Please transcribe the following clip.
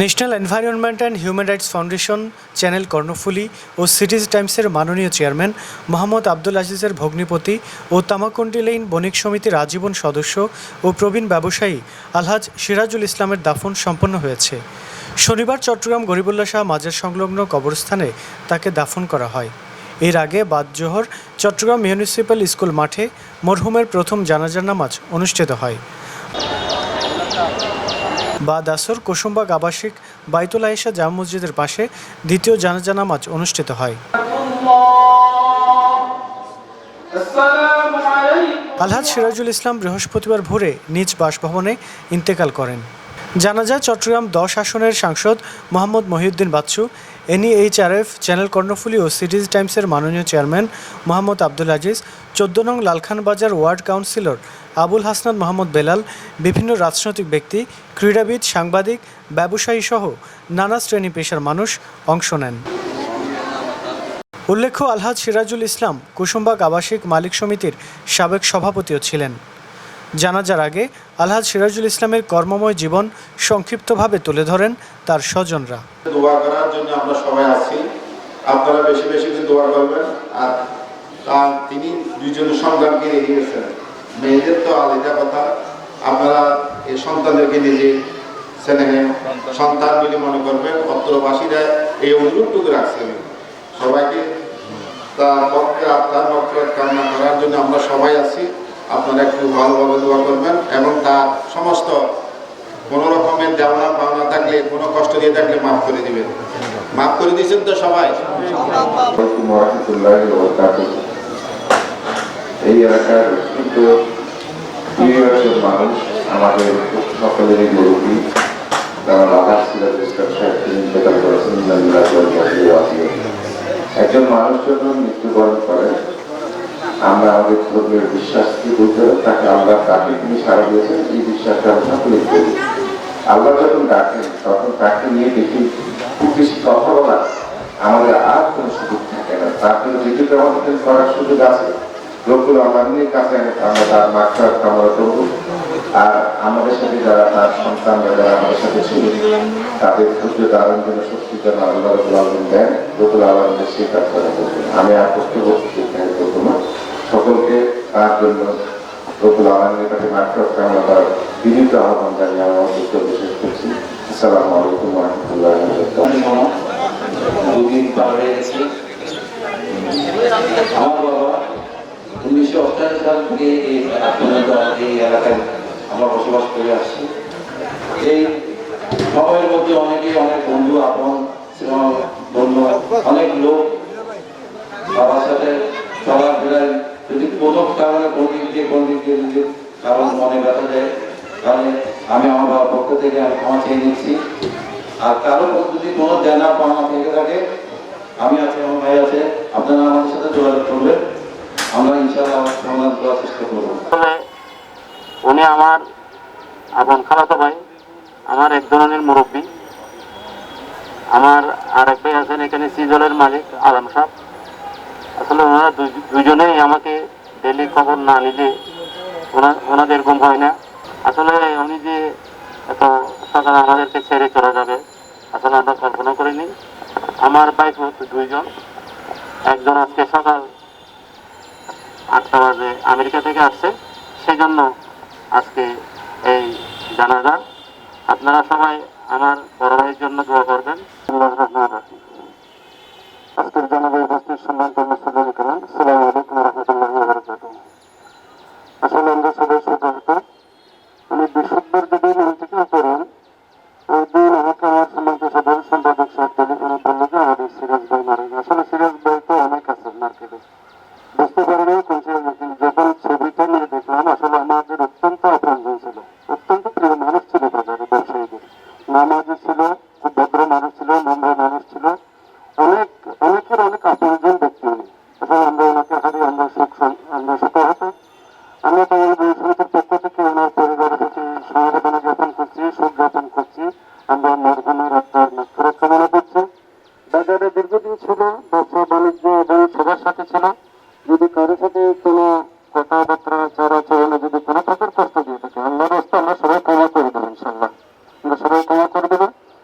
National environment and human rights foundation channel Karnaphuli O cities টাইমসের মাননীয় chairman Mohammad Abdul আজিজের ভগ্নিপতি ও তামাকুন্ডি lane বণিক সমিতির আজীবন সদস্য ও প্রবীণ ব্যবসায়ী আলহাজ সিরাজুল ইসলামের দাফন সম্পন্ন হয়েছে। শনিবার চট্টগ্রাম গরিবুল্লাহ শাহ মাজার সংলগ্ন কবরস্থানে তাকে দাফন করা হয়। এর আগে বাদ জোহর চট্টগ্রাম মিউনিসিপ্যাল স্কুল মাঠে মরহুমের প্রথম জানাজার নামাজ অনুষ্ঠিত হয়। বা দাসর কুসুম্বাগ আবাসিক বাইতুল আয়েশা জামা মসজিদের পাশে দ্বিতীয় জানাজা নামাজ অনুষ্ঠিত হয়। আলহাজ সিরাজুল ইসলাম বৃহস্পতিবার ভোরে নিজ বাসভবনে ইন্তেকাল করেন। জানাজা চট্টগ্রাম দশ আসনের সাংসদ মোহাম্মদ মহিউদ্দিন বাচ্চু, এনইএইচআরএফ চ্যানেল কর্ণফুলি ও সিটিজ টাইমসের মাননীয় চেয়ারম্যান মোহাম্মদ আব্দুল আজিজ, চোদ্দ নং লালখান বাজার ওয়ার্ড কাউন্সিলর আবুল হাসনান, মোহাম্মদ বেলাল, বিভিন্ন রাজনৈতিক ব্যক্তি, ক্রীড়াবিদ, সাংবাদিক ব্যবসায়ী সহ নানা শ্রেণি পেশার মানুষ অংশ নেন। উল্লেখ্য, আলহাজ সিরাজুল ইসলাম কুসুমবাগ আবাসিক মালিক সমিতির সাবেক সভাপতিও ছিলেন। জানাজার আগে, আলহাজ সিরাজুল ইসলামের কর্মময় জীবন সংক্ষিপ্তভাবে তুলে ধরেন তার স্বজনরা। দোয়া করার জন্য আমরা সবাই আছি। আপনারা বেশি বেশি দোয়া করবেন। আর তিনি দুইজন রেখে গেছেন মেয়েদের তো আলাদা কথা আপনারা এই সন্তানদেরকে নিজে স্নেহে সন্তান। বলে মনে করবেন অত্রবাসীরা এই অনুরোধটুকু রাখছেন। সবাইকে তার পক্ষে তার পক্ষে কামনা করার জন্য আমরা সবাই আছি। আপনারা একটু ভালোভাবে দোয়া করবেন এবং তার সমস্ত কোনো রকমের দেওয়া পাওনা থাকলে কোনো কষ্ট দিয়ে থাকলে মাফ করে দিবেন। মাফ করে দিয়েছেন তো সবাই। এই এলাকার কিন্তু প্রিয় একজন মানুষ, আমাদের সকলেরই ইন্না ইলাইহি রাজিউন। একজন মানুষ যখন মৃত্যুবরণ করেন আমরা আমাদের ধর্মের বিশ্বাসকে বুঝতে তাকে আল্লাহ তাকে তিনি সারা দিয়েছেন এই বিশ্বাসটা আমরা করি। আল্লাহ যখন ডাকেন, তখন তাকে নিয়ে বেশি খুব বেশি কথা বলা। আমাদের আর কোনো সুযোগ থাকে না। তার জন্য যেটুকু আমাদের করার সুযোগ আছে রকুল আলমীর কাছে আমরা তার মাত্রা কামনা করব। আর আমাদের সাথে যারা তার সন্তানরা যারা আমাদের সাথে ছিল, তাদের ধৈর্য ধারণ জন্য শক্তি যেন আল্লাহ রকুল আলম দেন রকুল আলমদের সেই কাজ করা করবেন আমি আর বক্তব্য এখানে করব না। সকলকে তার জন্য রকুল আলমের কাছে মাত্রা কামনা করার বিনীত আহ্বান জানিয়ে আমার বক্তব্য শেষ করছি। আসসালামু আলাইকুম রহমতুল্লাহ দুদিন পার গেছে এই এলাকায় আমরা বসবাস করে আসছি। এই সময়ের মধ্যে অনেকে অনেক বন্ধু, আপন বন্ধু অনেক লোক বাবার সাথে চলাফেরায় যদি কোনো কারণে কোন দিক দিয়ে, কোন দিক দিয়ে যদি কারণ মনে দেয়, তাহলে আমি আমার বাবার পক্ষ থেকে আমি ক্ষমা চেয়ে নিচ্ছি। আর যদি কোনো দেনা পাওনা থেকে থাকে, আমি আছি, আমার ভাই আছে, আপনারা আমাদের সাথে যোগাযোগ করবেন। আমরা উনি আমার আপন খালাতো ভাই, আমার এক ধরনের মুরব্বী। আমার আর এক ভাই আছেন এখানে সিজলের মালিক আলম সাহ আসলে ওনারা দুইজনেই আমাকে ডেলি খবর না নিলে ওনা- ওনাদের এরকম হয় না। আসলে উনি যে এত সকালে আমাদেরকে ছেড়ে চলে যাবে, আসলে আমরা কল্পনা করিনি। আমার বাইক দুইজন। একজন আজকে সকাল আটটা বাজে আমেরিকা থেকে আসছে সেই জন্য আজকে এই জানাজা। আপনারা সবাই আমার বড় ভাইয়ের জন্য দোয়া করবেন। আজকের জানাজায় উপস্থিত করেন সালাম আলাইকুম রহমতুল্লাহ আসলে আমরা সবাই সতর্ক। যেদিন ইন্তেকাল করেন ওই দিন আমাকে আমার সম্মানিত সম্পাদক সাহেব টেলিফোনে বলল যে আমাদের সিরাজ ভাই মারা আসলে সিরাজ ভাই তো অনেক আছে মার্কেটে। বুঝতে পারিনি ছিল অনেক, অনেকের অনেক আপনজন ব্যক্তি উনি আসলে আমরা ওনাকে হারি আমরা শোক আমরা সুখহত আমরা তো আমাদের সমিতির পক্ষ থেকে ওনার পরিবারের প্রতি সমবেদনা জ্ঞাপন করছি শোক জ্ঞাপন করছি। আমরা মরহুমের